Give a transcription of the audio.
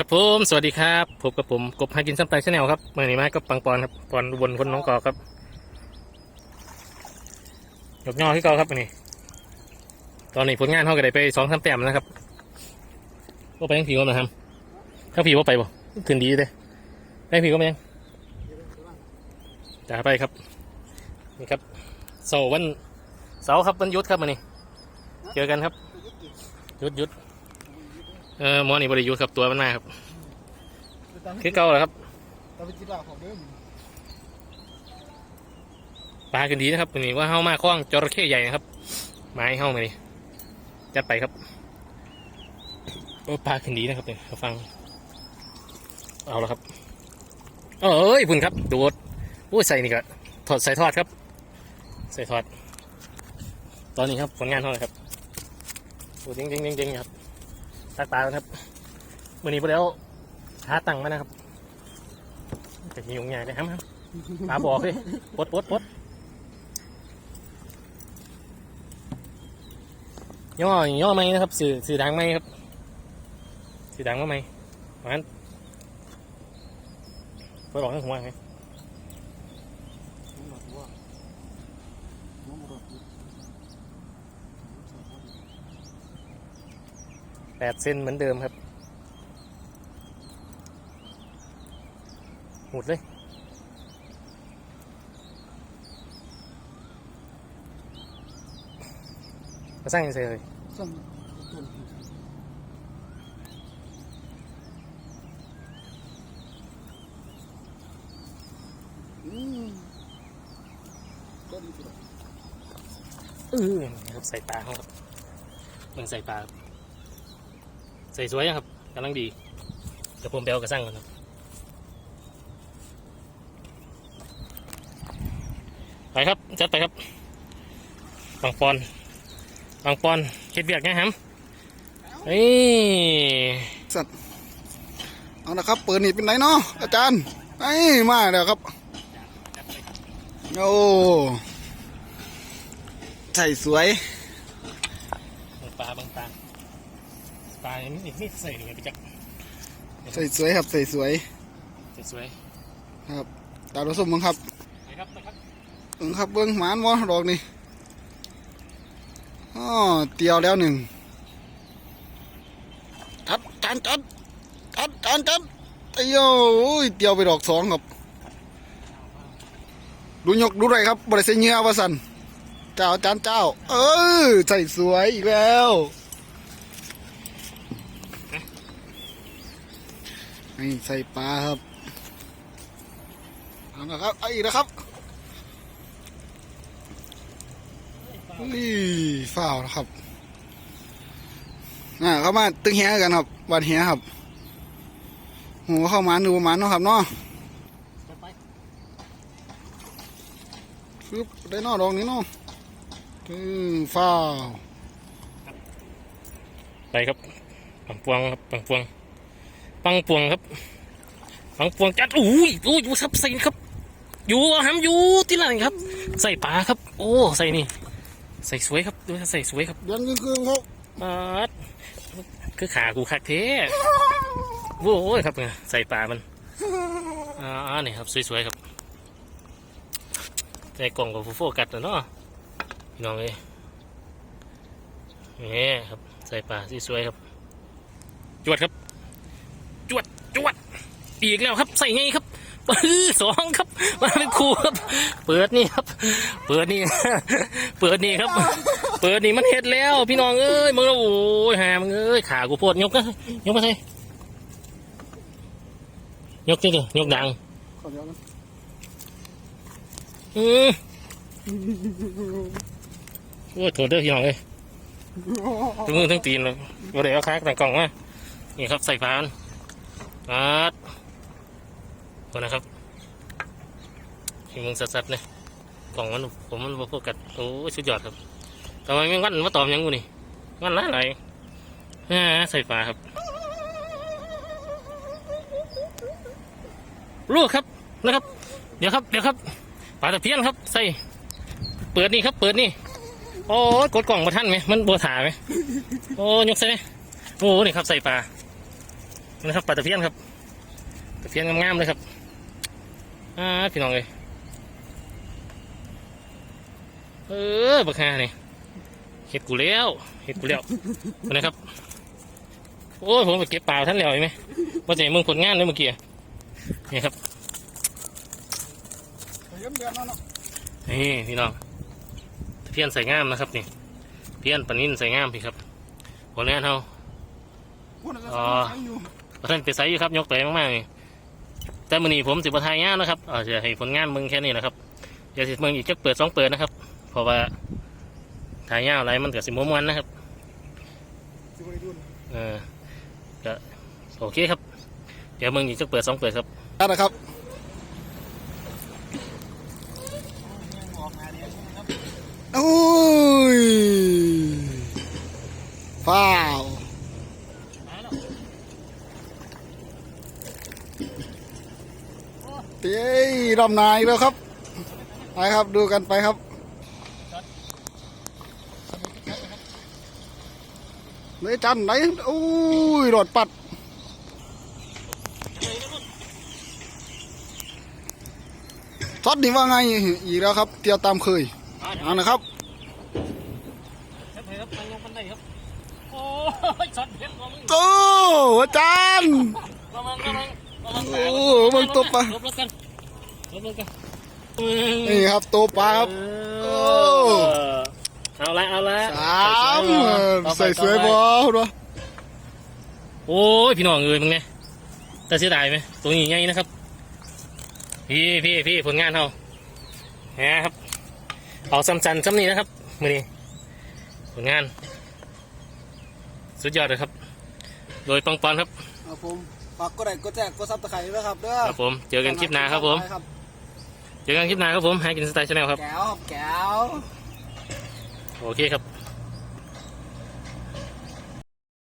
ครับผมสวัสดีครับพบกับผมกบหากินซ้ำไตชาแนลครับเมื่อนี้มากับปังปอนครับปอนอุบนคนน้องกอครับยกย่อที่กอครับนนี้ตอนนี้ผลงานเขาก็ได้ไปสองสามแต้มแล้วครับว่าไปยังผีก็มาทำถ้าผีว่าไปบ่ขึ้นดีเลยได้ผีก็มายังจะไปครับนี่ครับเสาร์วันเสาร์ครับวันยุดครับวันนี้เจอกันครับยุดยุด เออหมอนี่บริยุทธ์ครับตัวมันมาครับ คือเก่าแล้วครับเราไปจิบาของเดิมปลากันดีนะครับวันนี้ว่าเฮามาคล้องจระเข้ใหญ่นะครับ ไม้เฮามานี่จัดไปครับโอ้ปลากันดีนะครับเนี่ยฟัง เอาแล้วครับเอ้ยพุ่นครับโดดโอ้ยใส่นี่ก็ถอดใส่ทอดครับ ใส่ทอด ตอนนี้ครับผลงานเท่าไหร่ครับโอ้เด้งเด้งเด้งเด้งครับ ตักปลาครับวันนี้พอแล้วหาตังค์มานะครับแต่มีองค์ใหญ่เลยครับปลาบอกเลยปดปดปดย่อย่อไหมนะครับ สื่อสื่อดังไหมครับ สื่อดังว่าไหมมันเปิดออกทั้งหัวไง แปดเส้นเหมือนเดิมครับหมดเลย มาสร้างยังไงเลยสั่งอืมก็ดีสุดเออนี่ครับใส่ปลาเขาครับมันใส่ปลาครับ ใส่สวยนะครับกำลังดีเดี๋ยวผมไปเอากระสังก่อนครับไปครับจัดไปครับปังปอนปังปอนเฮ็ดเบียกไงครับเฮ้ยสัตว์เอาละครับเปิดนี่เป็นไหนเนาะอาจารย์ไอ้มาแล้วครับโอ้ใส่สวยบางปลาบางปลาปลาอย่าง นี้นี่ใส่หนึ่งไปจักใส่สวยครับใส่สวยใส่สวยครับตาผสมมั้งครับไปครับไปครับเบิ่งครับเบิ้งหมานวะดอกนี่อ๋อเตียวแล้วหนึ่งจัดจานจัดจัดจานจัดไอ้โย่อุ้ยเตียวไปดอกสองครับ ดูยกดูไรครับบริเสเหงือวะสันเจ้าจานเจ้า เออใส่สวยอีกแล้ว นี่ใส่ปลาครับเอาละครับเอาอีกนะครับนี่ฝ้าวนะครับน่าเข้ามาตึงแหกันครับวัดแหครับโหเข้ามาดูประมาณเนาะครับเนาะไปไปปึ๊บได้นอดอกนี้เนาะอือฝ้าวไปครับปังปวงครับปังปวง ปังปวงครับ ปังปวงจัดอุ้ยอุ้ยอยู่ซับใส่ครับ อยู่หำอยู่ที่ไหนครับ ใส่ปลาครับ โอ้ใส่นี่ ใส่สวยครับดูใส่สวยครับเดือนครึ่งๆครับมาดคือขากูคักเท้โว้ยครับไงใส่ปลามันอ่านี่ครับสวยๆครับในกล่องกับโฟกัสนะเนาะพี่น้องเอ้ยนี่ครับใส่ปลาสวยๆครับจวดครับจวดจวด อีกแล้วครับ ใส่ไงครับปื้อสองครับมาเป็นครูครับ เปิดนี่ครับ เปิดนี่ เปิดนี่ครับ เปิดนี่มันเห็ดแล้ว พี่น้องเอ้ยมึงแล้วโอ้ยหามึงเอ้ยขากูปวดยกนะยกมาใส่ยกสิเถอะยกดังขอเดี๋ยวนะอือโอ้ยโถเด้อพี่น้องเอ้ยทั้งมือทั้งตีนเลยบ่ได้เอาคากต่างกล่องมานี่ครับใส่ฟานปัด นนะครับที่มึงสัดๆเนี่ยกล่องมันผมมันบ่โฟกัสโอ้ยสุดยอดครับทำไมไม่งั้นมาตอมยังกูนี่งั้นหลายหลายอ่าใส่ปลาครับลูกครับนะครับ เดี๋ยวครับ เดี๋ยวครับปลาตะเพียนครับ ใส่ เปิดนี่ครับ เปิดนี่ โอ้กดกล่องมาท่านไหมมันบัวถาไหมโอ้ยกใส่ไหมโอ้นี่ครับใส่ปลานะครับปลาตะเพียนครับตะเพียนงามๆเลยครับ อ่าพี่น้องเลยเออบักฮาเนี่ยเห็ดกูแล้วเห็ดกูแล้วนะครับ โอ้ยผมไปเก็บเปล่าท่านแล้วเห็นไหมว่าจะให้มึงผลงานเลยเมื่อกี้นี่ครับเย็นเดือนนั่นเนาะนี่พี่น้องตะเพียนใส่งามนะครับนี่ เพียนปลานิ่นใส่งามพี่ครับผลงานเขาพูดอะไรอ๋อใช้อยู่ท่านไปใส่อยู่ครับยกไปมากๆนี่ แต่มื้อนี้ผมสิบทายงานนะครับเอาจะให้ผลงานมึงแค่นี้นะครับเดี๋ยวสิมึงอีกจะเปิดสองเปิดนะครับ เพราะว่าทายงานอะไรมันก็สิบ่ม่วนนะครับเออก็โอเคครับ เดี๋ยวมึงอีกจะเปิดสองเปิดครับได้นะครับโอ้ยฟ้าวเต้ยรำนายแล้วครับไปครับดูกันไปครับ ไหนจันไหนโอ้ยรถปัดซอสนี่ว่าไงอีกแล้วครับ เตียวตามเคยเอานะครับครับลงกันได้ครับโอ้ยช็อตเด็ดของมึงโอ้อาจารย์ระวังระวังระวังโอ้มึงตบปะลบลบกั นลบลบกันนี่ครับตัวปลาครับโอ้เอาละเอาละสามใส่สวยบอดูโอ้ยพี่น้องเอ้ยมึงไงแต่เสียดายไหมตัวนี้ใหญ่นะครับ พี่พี่พี่ผลงานเขานะครับเอาซ้ำจันซ้ำนี้นะครับมือนี้ผลงาน สุดยอดเลยครับ โดยปังปอนครับครับผมฝากกดไลค์กดแชร์กดซับสไครต์ด้วยครับเด้อครับผม เจอกันคลิปหน้าครับผมครับ เจอกันคลิปหน้าครับผมหากินสไตล์ชาแนลครับ แก้วครับแก้ว โอเคครับ